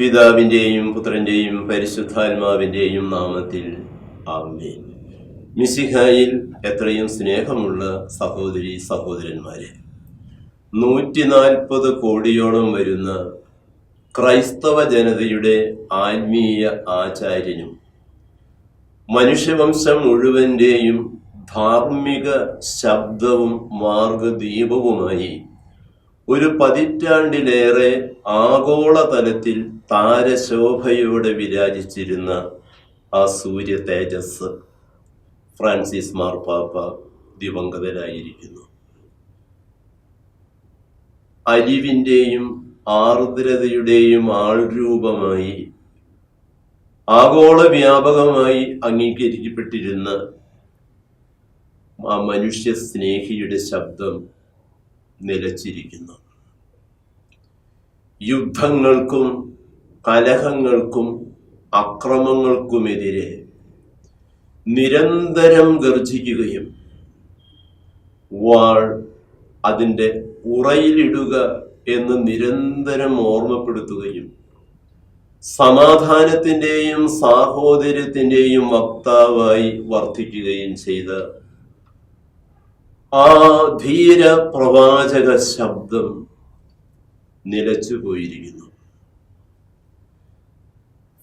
പിതാവിന്റെയും പുത്രന്റെയും പരിശുദ്ധാത്മാവിന്റെയും നാമത്തിൽ ആമേൻ. മിസിഹായിൽ എത്രയും സ്നേഹമുള്ള സഹോദരി സഹോദരന്മാരെ നൂറ്റി നാൽപ്പത് കോടിയോളം വരുന്ന ക്രൈസ്തവ ജനതയുടെ ആത്മീയ ആചാര്യനും മനുഷ്യവംശം മുഴുവന്റെയും ധാർമ്മിക ശബ്ദവും മാർഗദീപവുമായി ഒരു പതിറ്റാണ്ടിലേറെ ആഗോളതലത്തിൽ താരശോഭയോടെ വിരാജിച്ചിരുന്ന ആ സൂര്യ തേജസ് ഫ്രാൻസിസ് മാർപ്പാപ്പ ദിവംഗതരായിരിക്കുന്നു. അലിവിന്റെയും ആർദ്രതയുടെയും ആൾരൂപമായി ആഗോള വ്യാപകമായി അംഗീകരിക്കപ്പെട്ടിരുന്ന ആ മനുഷ്യ സ്നേഹിയുടെ ശബ്ദം നിലച്ചിരിക്കുന്നു. യുദ്ധങ്ങൾക്കും കലഹങ്ങൾക്കും അക്രമങ്ങൾക്കുമെതിരെ നിരന്തരം ഗർജിക്കുകയും വാൾ അതിന്റെ ഉറയിലിടുക എന്ന് നിരന്തരം ഓർമ്മപ്പെടുത്തുകയും സമാധാനത്തിന്റെയും സാഹോദര്യത്തിന്റെയും വക്താവായി വർദ്ധിക്കുകയും ചെയ്ത ആ ധീര പ്രവാചക ശബ്ദം നിലച്ചു പോയിരിക്കുന്നു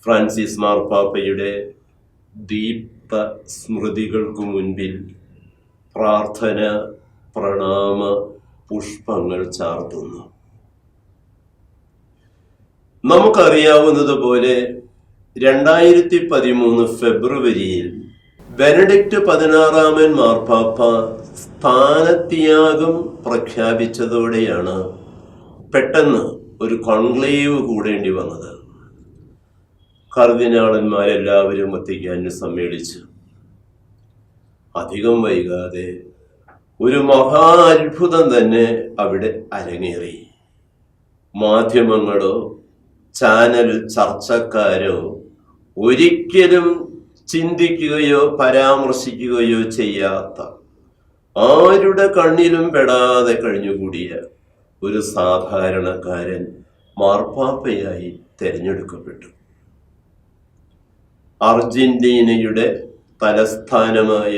ഫ്രാൻസിസ് മാർപ്പാപ്പയുടെ ദീപ്ത സ്മൃതികൾക്കു മുൻപിൽ പ്രാർത്ഥന പ്രണാമ പുഷ്പങ്ങൾ ചാർത്തുന്നു. നമുക്കറിയാവുന്നതുപോലെ രണ്ടായിരത്തി പതിമൂന്ന് ഫെബ്രുവരിയിൽ ബെനഡിക്റ്റ് പതിനാറാമൻ മാർപ്പാപ്പ സ്ഥാനത്യാഗം പ്രഖ്യാപിച്ചതോടെയാണ് പെട്ടെന്ന് ഒരു കോൺക്ലേവ് കൂടേണ്ടി വന്നത്. കർദിനാളന്മാരെല്ലാവരും ഒത്തിക്കാൻ സമ്മേളിച്ച് അധികം വൈകാതെ ഒരു മഹാ അത്ഭുതം തന്നെ അവിടെ അരങ്ങേറി. മാധ്യമങ്ങളോ ചാനൽ ചർച്ചക്കാരോ ഒരിക്കലും ചിന്തിക്കുകയോ പരാമർശിക്കുകയോ ചെയ്യാത്ത ആരുടെ കണ്ണിലും പെടാതെ കഴിഞ്ഞുകൂടിയ ഒരു സാധാരണക്കാരൻ മാർപ്പാപ്പയായി തിരഞ്ഞെടുക്കപ്പെട്ടു. അർജന്റീനയുടെ തലസ്ഥാനമായ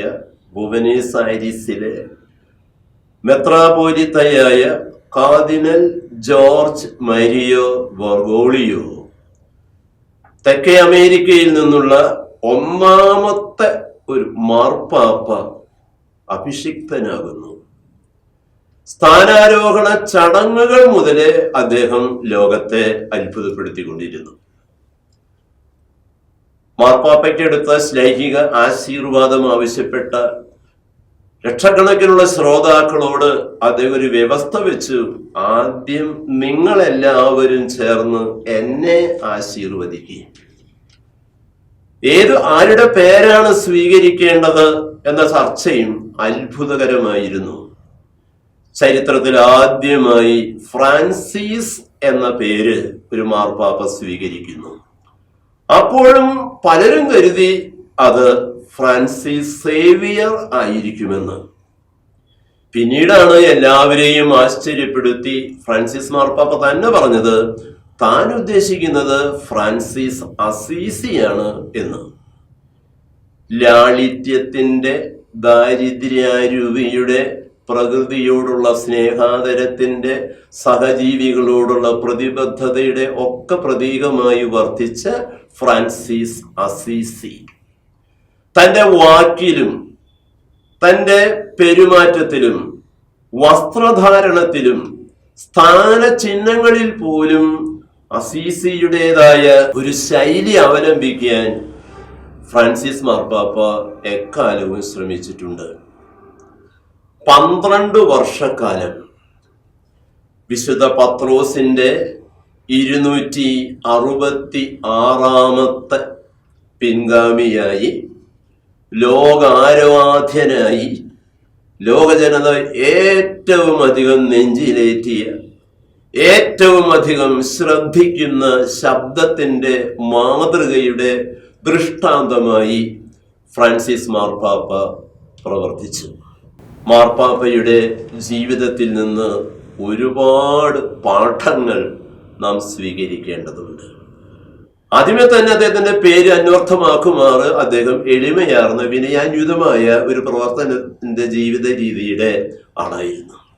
ആരിസിലെ മെത്രാപോലിത്തയായ കാർദിനൽ ജോർജ് മരിയോ വർഗോളിയോ തെക്കേ അമേരിക്കയിൽ നിന്നുള്ള ഒന്നാമത്തെ ഒരു മാർപ്പാപ്പ അഭിഷിക്തനാകുന്നു. സ്ഥാനാരോഹണ ചടങ്ങുകൾ മുതലേ അദ്ദേഹം ലോകത്തെ അത്ഭുതപ്പെടുത്തിക്കൊണ്ടിരുന്നു. മാർപ്പാപ്പയ്ക്കെടുത്ത ശ്ലൈഹിക ആശീർവാദം ആവശ്യപ്പെട്ട ലക്ഷക്കണക്കിനുള്ള ശ്രോതാക്കളോട് അദ്ദേഹം ഒരു വ്യവസ്ഥ വെച്ചു. ആദ്യം നിങ്ങളെല്ലാവരും ചേർന്ന് എന്നെ ആശീർവദിക്കുക ഏത് ആരുടെ പേരാണ് സ്വീകരിക്കേണ്ടത് എന്ന ചർച്ചയും അത്ഭുതകരമായിരുന്നു. ചരിത്രത്തിൽ ആദ്യമായി ഫ്രാൻസിസ് എന്ന പേര് ഒരു മാർപ്പാപ്പ സ്വീകരിക്കുന്നു. അപ്പോഴും പലരും കരുതി അത് ഫ്രാൻസിസ് സേവിയർ ആയിരിക്കുമെന്ന്. പിന്നീടാണ് എല്ലാവരെയും ആശ്ചര്യപ്പെടുത്തി ഫ്രാൻസിസ് മാർപ്പാപ്പ തന്നെ പറഞ്ഞത് താൻ ഉദ്ദേശിക്കുന്നത് ഫ്രാൻസിസ് അസീസിയാണ് എന്ന്. ലാളിത്യത്തിന്റെ ദാരിദ്ര്യാരുവിയുടെ പ്രകൃതിയോടുള്ള സ്നേഹാദരത്തിന്റെ സഹജീവികളോടുള്ള പ്രതിബദ്ധതയുടെ ഒക്കെ പ്രതീകമായി വർത്തിച്ച ഫ്രാൻസിസ് അസീസി. തന്റെ വാക്കിലും തന്റെ പെരുമാറ്റത്തിലും വസ്ത്രധാരണത്തിലും സ്ഥാനചിഹ്നങ്ങളിൽ പോലും അസീസിയുടേതായ ഒരു ശൈലി അവലംബിക്കാൻ ഫ്രാൻസിസ് മാർപ്പാപ്പ എക്കാലവും ശ്രമിച്ചിട്ടുണ്ട്. പന്ത്രണ്ട് വർഷക്കാലം വിശുദ്ധ പത്രോസിന്റെ ഇരുന്നൂറ്റി അറുപത്തി ആറാമത്തെ പിൻഗാമിയായി ലോകാരാധ്യനായി ലോകജനത ഏറ്റവും അധികം നെഞ്ചിലേറ്റിയ ഏറ്റവും അധികം ശ്രദ്ധിക്കുന്ന ശബ്ദത്തിന്റെ മാതൃകയുടെ ദൃഷ്ടാന്തമായി ഫ്രാൻസിസ് മാർപ്പാപ്പ പ്രവർത്തിച്ചു. മാർപ്പാപ്പയുടെ ജീവിതത്തിൽ നിന്ന് ഒരുപാട് പാഠങ്ങൾ നാം സ്വീകരിക്കേണ്ടതുണ്ട്. ആദ്യമേ തന്നെ അദ്ദേഹത്തിന്റെ പേര് അന്വർത്ഥമാക്കുമാറ് അദ്ദേഹം എളിമയാർന്ന വിനയാന്യുതമായ ഒരു പ്രവർത്തനത്തിന്റെ ജീവിത രീതിയുടെ ആളായിരുന്നു.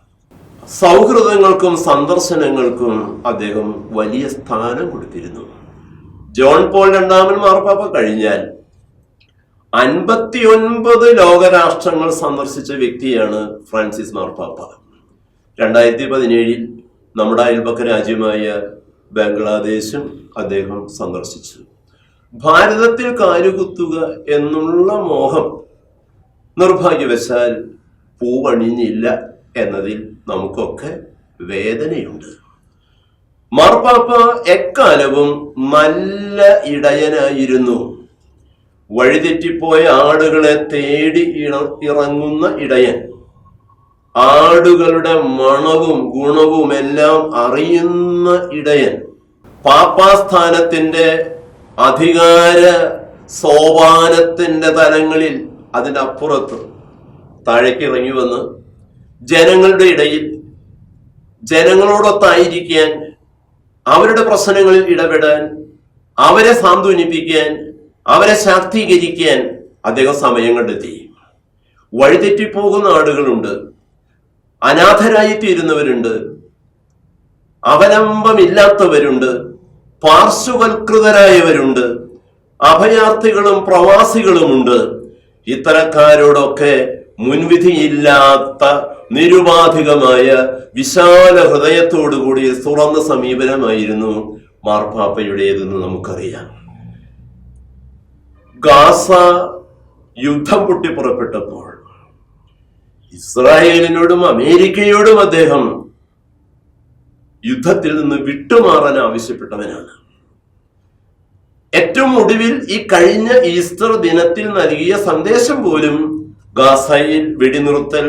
സൗഹൃദങ്ങൾക്കും സന്ദർശനങ്ങൾക്കും അദ്ദേഹം വലിയ സ്ഥാനം കൊടുത്തിരുന്നു. ജോൺ പോൾ രണ്ടാമൻ മാർപ്പാപ്പ കഴിഞ്ഞാൽ അൻപത്തിയൊൻപത് ലോകരാഷ്ട്രങ്ങൾ സന്ദർശിച്ച വ്യക്തിയാണ് ഫ്രാൻസിസ് മാർപ്പാപ്പ. രണ്ടായിരത്തി പതിനേഴിൽ നമ്മുടെ അയൽപക്ക രാജ്യമായ ബംഗ്ലാദേശും അദ്ദേഹം സന്ദർശിച്ചു. ഭാരതത്തിൽ കാലുകുത്തുക എന്നുള്ള മോഹം നിർഭാഗ്യവശാൽ പൂവണിഞ്ഞില്ല. എന്നതിൽ നമുക്കൊക്കെ വേദനയുണ്ട്. മാർപ്പാപ്പ എക്കാലവും നല്ല ഇടയനായിരുന്നു. വഴിതെറ്റിപ്പോയ ആടുകളെ തേടി ഇറങ്ങുന്ന ഇടയൻ. ആടുകളുടെ മണവും ഗുണവും എല്ലാം അറിയുന്ന ഇടയൻ. പാപ്പാസ്ഥാനത്തിന്റെ അധികാര സോപാനത്തിന്റെ തലങ്ങളിൽ അതിനപ്പുറത്ത് താഴേക്ക് ഇറങ്ങി വന്ന് ജനങ്ങളുടെ ഇടയിൽ ജനങ്ങളോടൊത്തായിരിക്കാൻ അവരുടെ പ്രശ്നങ്ങളിൽ ഇടപെടാൻ അവരെ സാന്ത്വനിപ്പിക്കാൻ അവരെ ശാക്തീകരിക്കാൻ അദ്ദേഹം സമയം കണ്ടെത്തി. വഴിതെറ്റിപ്പോകുന്ന ആളുകളുണ്ട്. അനാഥരായി തീരുന്നവരുണ്ട് അവലംബമില്ലാത്തവരുണ്ട്. പാർശ്വവൽകൃതരായവരുണ്ട്. അഭയാർത്ഥികളും പ്രവാസികളുമുണ്ട്. ഇത്തരക്കാരോടൊക്കെ മുൻവിധിയില്ലാത്ത നിരുപാധികമായ വിശാല ഹൃദയത്തോടുകൂടി തുറന്ന സമീപനമായിരുന്നു മാർപ്പാപ്പയുടേതെന്ന് നമുക്കറിയാം. ഗാസ യുദ്ധം പൊട്ടിപ്പുറപ്പെട്ടപ്പോൾ ഇസ്രായേലിനോടും അമേരിക്കയോടും അദ്ദേഹം യുദ്ധത്തിൽ നിന്ന് വിട്ടുമാറാൻ ആവശ്യപ്പെട്ടവനാണ്. ഏറ്റവും ഒടുവിൽ ഈ കഴിഞ്ഞ ഈസ്റ്റർ ദിനത്തിൽ നൽകിയ സന്ദേശം പോലും ഗാസയിൽ വെടിനിർത്തൽ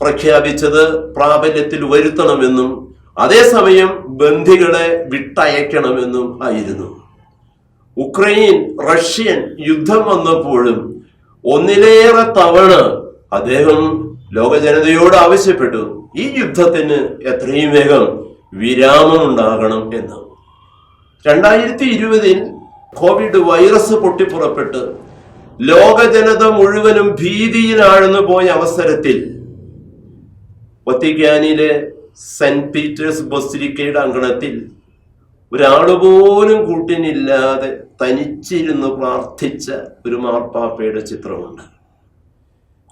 പ്രഖ്യാപിച്ചത് പ്രാബല്യത്തിൽ വരുത്തണമെന്നും അതേസമയം ബന്ധികളെ വിട്ടയക്കണമെന്നും ആയിരുന്നു. ഉക്രൈൻ റഷ്യൻ യുദ്ധം വന്നപ്പോഴും ഒന്നിലേറെ തവണ അദ്ദേഹം ലോക ജനതയോട് ആവശ്യപ്പെട്ടു ഈ യുദ്ധത്തിന് എത്രയും വേഗം വിരാമം ഉണ്ടാകണം എന്ന്. രണ്ടായിരത്തി ഇരുപതിൽ കോവിഡ് വൈറസ് പൊട്ടിപ്പുറപ്പെട്ട് ലോക ജനത മുഴുവനും ഭീതിയിലാഴ്ന്നു പോയ അവസരത്തിൽ വത്തിക്കാനിലെ സെന്റ് പീറ്റേഴ്സ് ബസിലിക്കയുടെ അങ്കണത്തിൽ ഒരാൾ പോലും കൂട്ടിനില്ലാതെ തനിച്ചിരുന്ന് പ്രാർത്ഥിച്ച ഒരു മാർപ്പാപ്പയുടെ ചിത്രമുണ്ട്.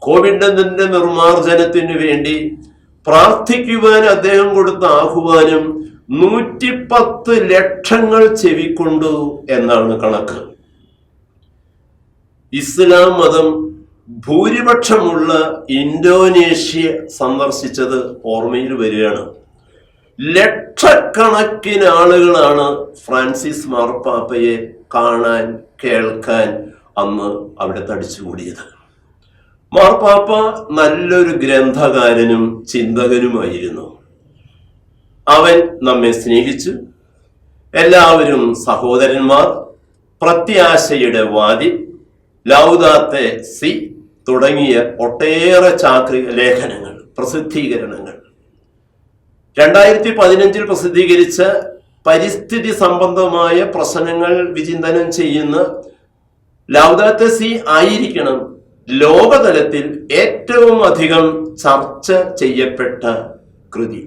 കോവിഡിന്റെ നിർമാർജനത്തിന് വേണ്ടി പ്രാർത്ഥിക്കുവാൻ അദ്ദേഹം കൊടുത്ത ആഹ്വാനം നൂറ്റിപ്പത്ത് ലക്ഷങ്ങൾ ചെവിക്കൊണ്ടു എന്നാണ് കണക്ക്. ഇസ്ലാം മതം ഭൂരിപക്ഷമുള്ള ഇന്തോനേഷ്യ സന്ദർശിച്ചത് ഓർമ്മയിൽ വരികയാണ്. ലക്ഷക്കണക്കിന് ആളുകളാണ് ഫ്രാൻസിസ് മാർപ്പാപ്പയെ കാണാൻ കേൾക്കാൻ അന്ന് അവിടെ തടിച്ചുകൂടിയത്. മാർപ്പാപ്പ നല്ലൊരു ഗ്രന്ഥകാരനും ചിന്തകനുമായിരുന്നു. അവൻ നമ്മെ സ്നേഹിച്ചു. എല്ലാവരും സഹോദരന്മാർ പ്രത്യാശയുടെ വാദി ലൗദാത്തെ സി തുടങ്ങിയ ഒട്ടേറെ ചാക്രിക ലേഖനങ്ങൾ പ്രസിദ്ധീകരണങ്ങൾ. രണ്ടായിരത്തി പതിനഞ്ചിൽ പ്രസിദ്ധീകരിച്ച പരിസ്ഥിതി സംബന്ധമായ പ്രശ്നങ്ങൾ വിചിന്തനം ചെയ്യുന്ന ലൗദാത്ത സി ആയിരിക്കണം ലോകതലത്തിൽ ഏറ്റവും അധികം ചർച്ച ചെയ്യപ്പെട്ട കൃതി.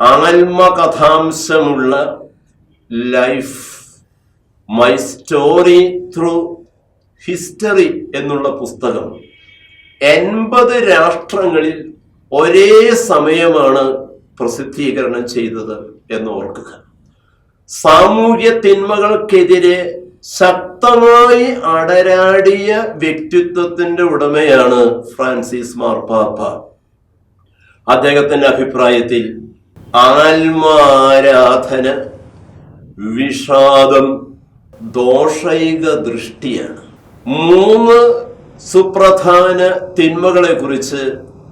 ആത്മകഥാംശമുള്ള life. My story through history എന്നുള്ള പുസ്തകം എൺപത് രാഷ്ട്രങ്ങളിൽ ഒരേ സമയമാണ് പ്രസിദ്ധീകരണം ചെയ്തത് എന്ന് ഓർക്കുക. സാമൂഹ്യ തിന്മകൾക്കെതിരെ ശക്തമായി അടരാടിയ വ്യക്തിത്വത്തിന്റെ ഉടമയാണ് ഫ്രാൻസിസ് മാർപ്പാപ്പ അദ്ദേഹത്തിന്റെ അഭിപ്രായത്തിൽ ആത്മാരാധന വിഷാദം ദോഷൈക ദൃഷ്ടിയാണ്. മൂന്ന് സുപ്രധാന തിന്മകളെ കുറിച്ച്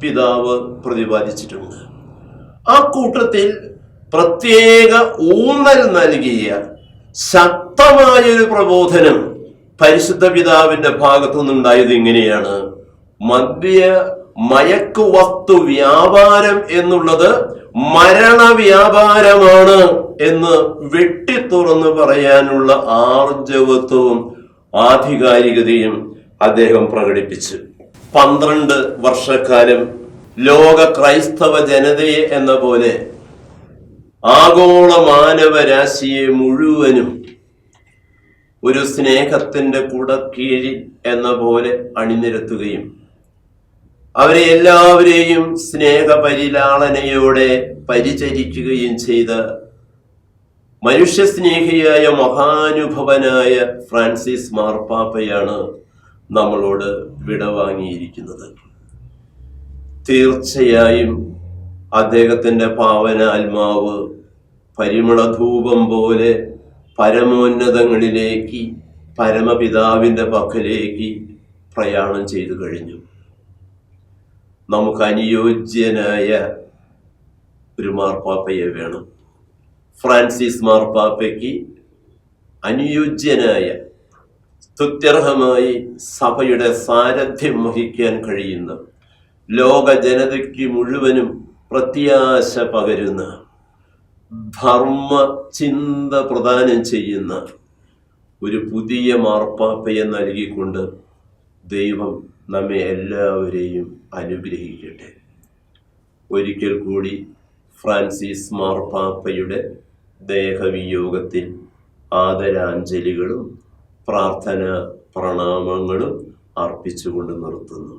പിതാവ് പ്രതിപാദിച്ചിട്ടുണ്ട്. ആ കൂട്ടത്തിൽ പ്രത്യേക ഊന്നൽ നൽകിയ ശക്തമായൊരു പ്രബോധനം പരിശുദ്ധ പിതാവിന്റെ ഭാഗത്തു നിന്നുണ്ടായത് ഇങ്ങനെയാണ്. മദ്യ മയക്ക് വസ്തു വ്യാപാരം എന്നുള്ളത് മരണ വ്യാപാരമാണ് എന്ന് വെട്ടി തുറന്നു പറയാനുള്ള ആർജവത്വവും ആധികാരികതയും അദ്ദേഹം പ്രകടിപ്പിച്ചു. പന്ത്രണ്ട് വർഷക്കാലം ലോക ക്രൈസ്തവ ജനതയെ എന്ന പോലെ ആഗോള മാനവരാശിയെ മുഴുവനും ഒരു സ്നേഹത്തിന്റെ കുടക്കീഴിൽ എന്ന പോലെ അണിനിരത്തുകയും അവരെ എല്ലാവരെയും സ്നേഹപരിലാളനയോടെ പരിചരിക്കുകയും ചെയ്ത മനുഷ്യസ്നേഹിയായ മഹാനുഭവനായ ഫ്രാൻസിസ് മാർപ്പാപ്പയാണ് നമ്മളോട് വിടവാങ്ങിയിരിക്കുന്നത് തീർച്ചയായും അദ്ദേഹത്തിന്റെ പാവന ആത്മാവ് പരിമളധൂപം പോലെ പരമോന്നതങ്ങളിലേക്ക് പരമപിതാവിന്റെ പക്കലേക്ക് പ്രയാണം ചെയ്തു കഴിഞ്ഞു. നമുക്ക് അനുയോജ്യനായ ഒരു മാർപ്പാപ്പയെ വേണം. ഫ്രാൻസിസ് മാർപ്പാപ്പയ്ക്ക് അനുയോജ്യനായ സ്തുത്യർഹമായി സഭയുടെ സാരഥ്യം വഹിക്കാൻ കഴിയുന്ന ലോക ജനതയ്ക്ക് മുഴുവനും പ്രത്യാശ പകരുന്ന ധർമ്മ ചിന്ത പ്രദാനം ചെയ്യുന്ന ഒരു പുതിയ മാർപ്പാപ്പയെ നൽകിക്കൊണ്ട് ദൈവം നമ്മെ എല്ലാവരെയും അനുഗ്രഹിക്കട്ടെ. ഒരിക്കൽ കൂടി ഫ്രാൻസിസ് മാർപ്പാപ്പയുടെ ദേഹവിയോഗത്തിൽ ആദരാഞ്ജലികളും പ്രാർത്ഥന പ്രണാമങ്ങളും അർപ്പിച്ചുകൊണ്ട് നിർത്തുന്നു.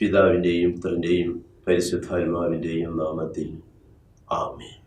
പിതാവിന്റെയും പുത്രന്റെയും പരിശുദ്ധാത്മാവിന്റെയും നാമത്തിൽ ആമേൻ.